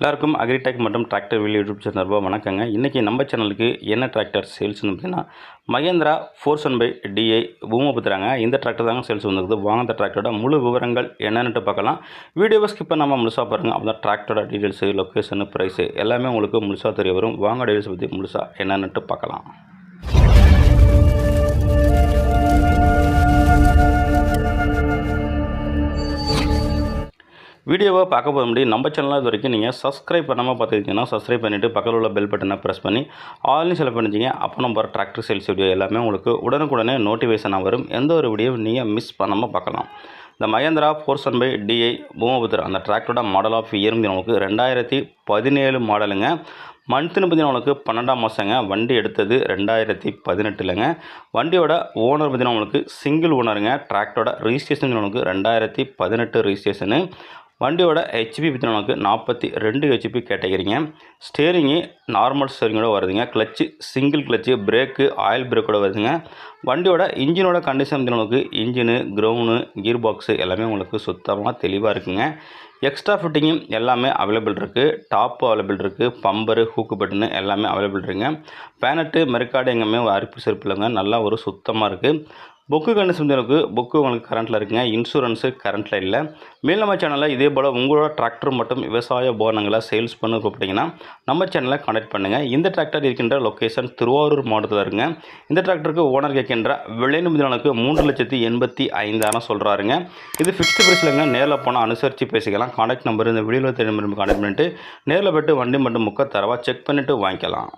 எல்லாருக்கும் அக்ரிடெக் மற்றும் tractor wheel YouTube channel சார்பாக வணக்கங்க. இன்றைக்கி நம்ம சேனலுக்கு என்ன டிராக்டர் சேல்ஸ்னு பார்த்தீங்கன்னா Mahindra four one five D பூமபுத்திராங்க இந்த டிராக்டர் தாங்க சேல்ஸ் வந்துருக்குது. வாங்க அந்த டிராக்டரோட முழு விவரங்கள் என்னென்னுட்டு பார்க்கலாம். வீடியோவை ஸ்கிப் பண்ணாமல் முழுசாக பாருங்கள் அப்போ தான் டிராக்டரோட டீட்டெயில்ஸு லொக்கேஷனு ப்ரைஸு எல்லாமே உங்களுக்கு முழுசாக தெரிய வரும். வாங்க டீட்டெயில்ஸ் பற்றி முழுசாக என்னென்னுட்டு பார்க்கலாம். வீடியோவை பார்க்க போக முடியும் நம்ம சேனலாக இது வரைக்கும் நீங்கள் சப்ஸ்கிரைப் பண்ணாமல் பார்த்துக்கிட்டிங்கன்னா சப்ஸ்கிரைப் பண்ணிவிட்டு பக்கத்தில் உள்ள பெல் பட்டனை ப்ரெஸ் பண்ணி ஆல்னு செலக்ட் பண்ணிச்சிங்க அப்போ நம்ம டிராக்டர் சேல்ஸ் வீடியோ எல்லாமே உங்களுக்கு உடனுக்குடனே நோட்டிஃபிகேஷனாக வரும். எந்த ஒரு வீடியோ நீங்கள் மிஸ் பண்ணாமல் பார்க்கலாம். இந்த Mahindra four one five D Bhoomiputra அந்த டிராக்டரோட மாடல் ஆஃப் இயர் நமக்கு ரெண்டாயிரத்தி பதினேழு மாடலுங்க மந்த்துன்னு பார்த்தீங்கன்னா உங்களுக்கு பன்னெண்டாம் மாதங்க வண்டி எடுத்தது ரெண்டாயிரத்தி பதினெட்டுலங்க. வண்டியோட ஓனர் பார்த்தீங்கன்னா உங்களுக்கு சிங்கிள் ஓனருங்க டிராக்டரோட ரிஜிஸ்ட்ரேஷன் உங்களுக்கு ரெண்டாயிரத்தி பதினெட்டு ரிஜிஸ்ட்ரேஷனு வண்டியோட ஹெச்பி பற்றி நமக்கு நாற்பத்தி ரெண்டு ஹெச்பி கேட்டகிரிங்க. ஸ்டேரிங்கு நார்மல் ஸ்டேரிங்கோட வருதுங்க. Clutch single clutch brake oil பிரேக்கோட வருதுங்க. வண்டியோட இன்ஜினோட கண்டிஷன் பார்த்தீங்கன்னா உங்களுக்கு இன்ஜினு க்ரௌனு கியர் பாக்ஸு எல்லாமே உங்களுக்கு சுத்தமாக தெளிவாக இருக்குங்க. எக்ஸ்ட்ரா ஃபிட்டிங்கும் எல்லாமே அவைலபிள் இருக்குது டாப்பு அவைலபிள் இருக்குது பம்பரு ஹூக்கு பட்டனு எல்லாமே அவைலபிள் இருக்குங்க. பேனட்டு மெருக்காடு எங்கேயுமே அரிப்பு செருப்பு இல்லைங்க. நல்லா ஒரு சுத்தமாக இருக்குது புக்கு கண்டு இருக்குது புக்கு உங்களுக்கு கரண்ட்டில் இருக்குங்க. இன்சூரன்ஸு கரண்ட்டில் இல்லை. மேல் நம்ம சேனலில் இதே போல் உங்களோட டிராக்டர் மற்றும் விவசாய உபகரணங்களை சேல்ஸ் பண்ண கூப்பிட்டிங்கன்னா நம்ம சேனலை கான்டாக்ட் பண்ணுங்கள் இந்த டிராக்டர் இருக்கின்ற லொக்கேஷன் திருவாரூர் மாவட்டத்தில் இருக்குங்க. இந்த டிராக்டருக்கு ஓனர் கேட்கின்ற விலை நிமிடனுக்கு மூன்று லட்சத்தி எண்பத்தி ஐந்தாயிரம் சொல்கிறாருங்க இது ஃபிக்ஸ்டு ப்ரைஸ்லங்க நேரில் போனால் அனுசரித்து பேசிக்கலாம். கான்டாக்ட் நம்பர் இந்த வீடியோவில் தெரியும். கான்டாக்ட் பண்ணிட்டு நேரில் போய்ட்டு வண்டி மட்டும் முக்க தரவாக செக் பண்ணிவிட்டு வாங்கிக்கலாம்.